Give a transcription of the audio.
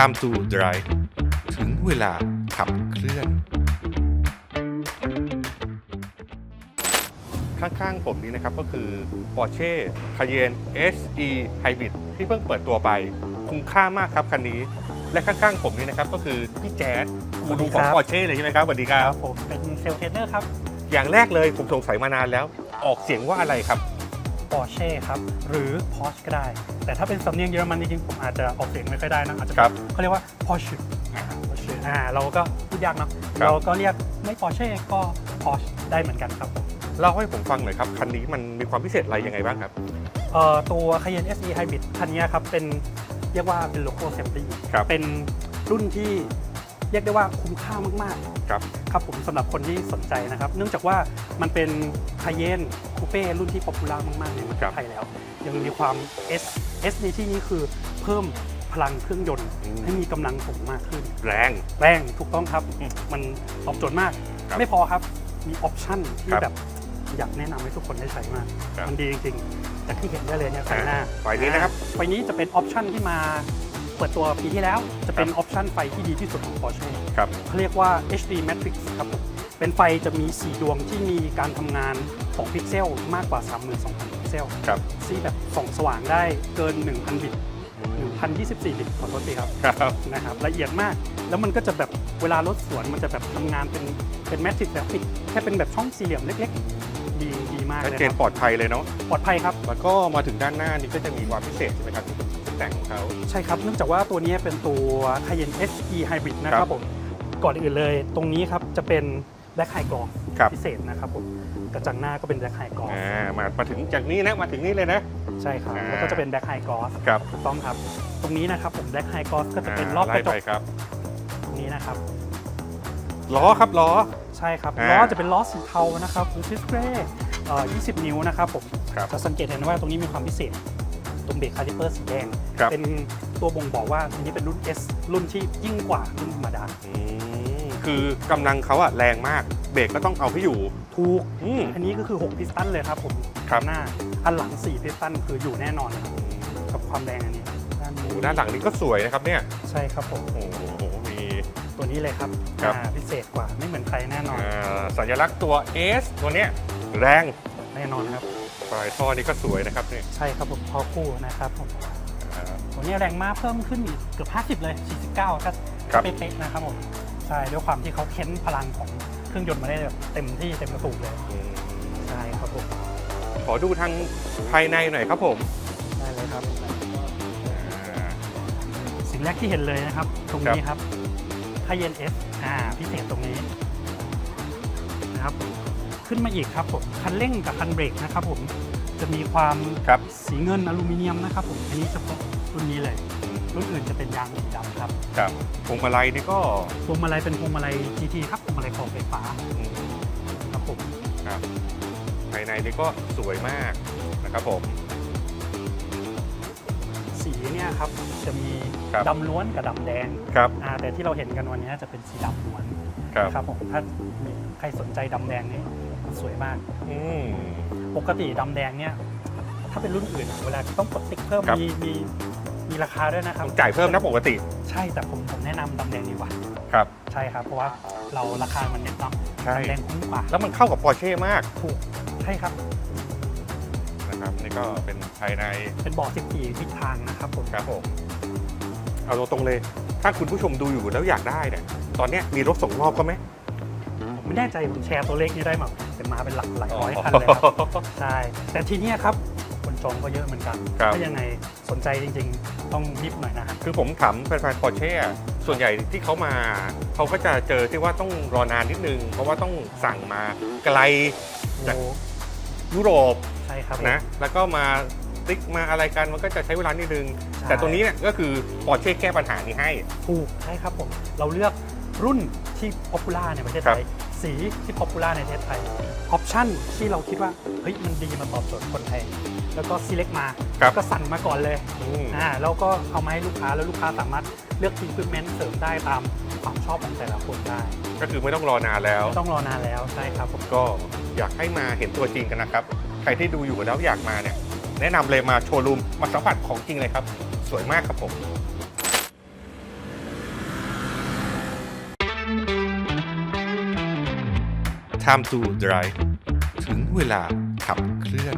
Time to Drive ถึงเวลาขับเคลื่อน ข้างๆผมนี้นะครับก็คือ Porsche Cayenne SE Hybrid ที่เพิ่งเปิดตัวไป คุ้มค่ามากครับคันนี้ และข้างๆผมนี้นะครับก็คือพี่แจ๊ดกูดูของสวัสดีครับ Porsche เลยใช่ไหมครับสวัสดีคครัรับบผมเป็นเซลล์เทรนเนอร์ครับ อย่างแรกเลยผมสงสัยมานานแล้ว ออกเสียงว่าอะไรครับ Porsche ครับ หรือ Porsche ก็ได้ แต่ถ้าเป็นสำเนียงเยอรมันจริงๆผมอาจจะออกเสียงไม่ค่อยได้นะอาจจะครับ เขาเรียกว่า Porsche อ่า Porsche อ่าเราก็พูดยากเนาะครับ เราก็เรียกไม่ Porsche ก็ Porsche ได้เหมือนกันครับผมเล่าให้ผมฟังหน่อยครับ คันนี้มันมีความพิเศษอะไรยังไงบ้างครับ เอ่อตัว Cayenne SE Hybrid คันนี้ครับเป็นเรียกว่าเป็นโลโก้เซฟตี้ครับ เป็นรุ่นที่ เรียกได้ว่าคุ้มค่ามากครับๆครับผมสำหรับคนที่สนใจนะครับ เนื่องจากว่ามันเป็น Cayenne Coupe รุ่นที่ป๊อปปูล่ามากๆในประเทครัศบไทยแล้ว ยังมีความ S S ในที่นี้คือเพิ่มพลังเครื่องยนต์อืมให้มีกำลังสูงมากขึ้น แรงแรงถูกต้องครับอืมมันตอบโจทย์มากครับไม่พอครับมีออปชั่นที่ครับแบบอยากแนะนำให้ทุกคนได้ใช้มากครับมันดีจริงๆจากที่เห็นได้เลยเนี่ยไฟหน้าไฟนี้นะครับไฟนี้จะเป็นออปชั่นที่มา เปิดตัวปีที่แล้วจะเป็นออปชั่นไฟที่ดีที่สุดของ Porsche ครับเขาเรียกว่า HD Matrix ครับผมเป็นไฟจะมี 4 ดวงที่มีการทำงานของพิกเซลมากกว่า 32,000 พิกเซลครับที่แบบส่องสว่างได้เกิน 1,000 บิต 1,024 บิตขอโทษทีครับครับนะครับละเอียดมาก แล้วมันก็จะแบบเวลารถสวนมันจะแบบทำงานเป็นเป็นแมทริกแบบปิดแค่เป็นแบบช่องสี่เหลี่ยมเล็กๆ ดีดีมากชัดเลยเจคนรับปลอดภัยเลยเนาะปลอดภัยครับ แล้วก็มาถึงด้านหน้านี่ก็จะมีความพิเศษใช่ไหมครับที่เป็นชุด แต่งของเขา ใช่ครับ เนื่องจากว่าตัวนี้เป็นตัว Cayenne SE Hybrid นะคครัรับบผม ก่อนอื่นเลย ตรงนี้ครับจะเป็น Black High Gloss ครับพิเศษนะครับผมกระจังหน้าก็เป็น Black High Gloss อ่ามามาถึงจากนี้นะมาถึงนี่เลยนะ ใช่ครับอ่าแล้วก็จะเป็น Black High Gloss ครับถูกต้องครับ ตรงนี้นะครับผม Black High Gloss ก็จะเป็นรอบกไล่ระจไปกครับตรงนี้นะครับล้อครับล้อใช่ครับอ่าล้อจะเป็นล้อสีเทานะครับหรือซิสเกรเอ่อ20 นิ้วนะครับผมครับจะสังเกตเห็นว่าตรงนี้มีความพิเศษ ตรงเบรกคาลิเปอร์สีแดง ครับ เป็นตัวบ่งบอกว่าอันนี้เป็นรุ่น S รุ่นที่ยิ่งกว่ารุ่นธรรมดา อืมคือกำลังเขาอะแรงมาก เบรกก็ต้องเอาให้อยู่ ถูก อืม อันนี้ก็คือ 6 พิสตันเลยครับผมครับ หน้า อันหลัง 4 พิสตันคืออยู่แน่นอนครับกับความแรงอันนี้ด้านโอ้นี้โหด้านหลังนี่ก็สวยนะครับเนี่ย ใช่ครับผมโอ้โหมี ตัวนี้เลยครับครับ อ่าพิเศษกว่าไม่เหมือนใครแน่นอนอ่าสัญลักษณ์ตัว S ตัวเนี้ยแรงแน่นอนครับ ปลายท่อนี่ก็สวยนะครับเนี่ยใช่ครับผมพอคู่นะครับผมอ่าตัวนี้แรงม้าเพิ่มขึ้นอีกเกือบ50 เลย 49 ก็ครับเป๊ะๆนะครับผมใช่ด้วยความที่เขาเค้นพลังของเครื่องยนต์มาได้แบบเต็มที่เต็มกระตุกเลยอืมใช่ครับผมขอดูทางภายในหน่อยครับผมได้เลยครับอ่าสิ่งแรกที่เห็นเลยนะครับ ตรงนี้ครับคาเยนเอสอ่าพิเศษตรงนี้นะครับผม ขึ้นมาอีกครับผมคันเร่งกับคันเบรกนะครับผมจะมีความครับ สีเงินอลูมิเนียมนะครับผมอันนี้เฉพาะรุ่นนี้เลย รุ่นอื่นจะเป็นยางสีดำครับครับพวงมาลัยนี่ก็พวงมาลัยเป็นพวงมาลัย GT ครับพวงมาลัยของไฟฟ้าอืมครับผมครับภายในนี่ก็สวยมากนะครับผม สีเนี่ยครับจะมีครับ ดำล้วนกับดำแดงครับอ่าแต่ที่เราเห็นกันวันนี้จะเป็นสีดำล้วนครับ นะครับผมถ้ามีใครสนใจดำแดงเนี่ย สวยมาก อืม ปกติดำแดงเนี่ย ถ้าเป็นรุ่นอื่นอะเวลาต้องกดติ๊กเพิ่มครับ มีมีมีราคาด้วยนะครับต้องจ่ายเพิ่มนะปกติใช่แต่ผมผมแนะนำดำแดงดีกว่า ครับ ใช่ครับ เพราะว่าเราราคามันเน็ตเนาะใช่ ดำแดงคุ้มกว่าแล้วมันเข้ากับ Porsche มากถูกใช่ครับ นะครับนี่ก็เป็นภายใน เป็นเบาะ14ทิศทางนะครับผม ครับผมเอาตรงๆเลย ถ้าคุณผู้ชมดูอยู่แล้วอยากได้เนี่ย ตอนเนี้ยมีรถส่งมอบก็ไหมผมไม่แน่ใจผมแชร์ตัวเลขนี้ได้มา แต่มาเป็นหลักหลายร้อยคันเลยครับใช่แต่ทีเนี้ยครับคนจองก็เยอะเหมือนกันครับ ถ้ายังไงสนใจจริง ๆ ต้องรีบหน่อยนะฮะ คือผมถามแฟนๆ Porsche อะส่วนใหญ่ที่เขามา เขาก็จะเจอที่ว่าต้องรอนานนิดนึง เพราะว่าต้องสั่งมาไกล จาก โอ้ยุโรปใช่ครับนะ แล้วก็มาติ๊กมาอะไรกันมันก็จะใช้เวลานิดนึง ใช่ แต่ตัวนี้เนี่ยก็คือ Porsche แก้ปัญหานี้ให้ ถูกใช่ครับผม เราเลือกรุ่นที่ป๊อปปูล่าในประเทศไทย สีที่ป๊อปปูล่าในประเทศไทย ออปชั่นที่เราคิดว่า เฮ้ย มันดีมาตอบโจทย์คนไทย แล้วก็ select มา ครับก็สั่งมาก่อนเลยอืม อ่าแล้วก็เอามาให้ลูกค้าแล้วลูกค้าสามารถเลือกทีม e เมนต์เสริมได้ตามความชอบของแต่ละคนได้ก็คือไม่ต้องรอนานแล้ว ไม่ต้องรอนานแล้วใช่ครับผม ก็อยากให้มาเห็นตัวจริงกันนะครับ ใครที่ดูอยู่แล้วอยากมาเนี่ย แนะนำเลยมาโชว์รูมมาสัมผัสของจริงเลยครับ สวยมากครับผม time to drive ถึงเวลาขับเคลื่อน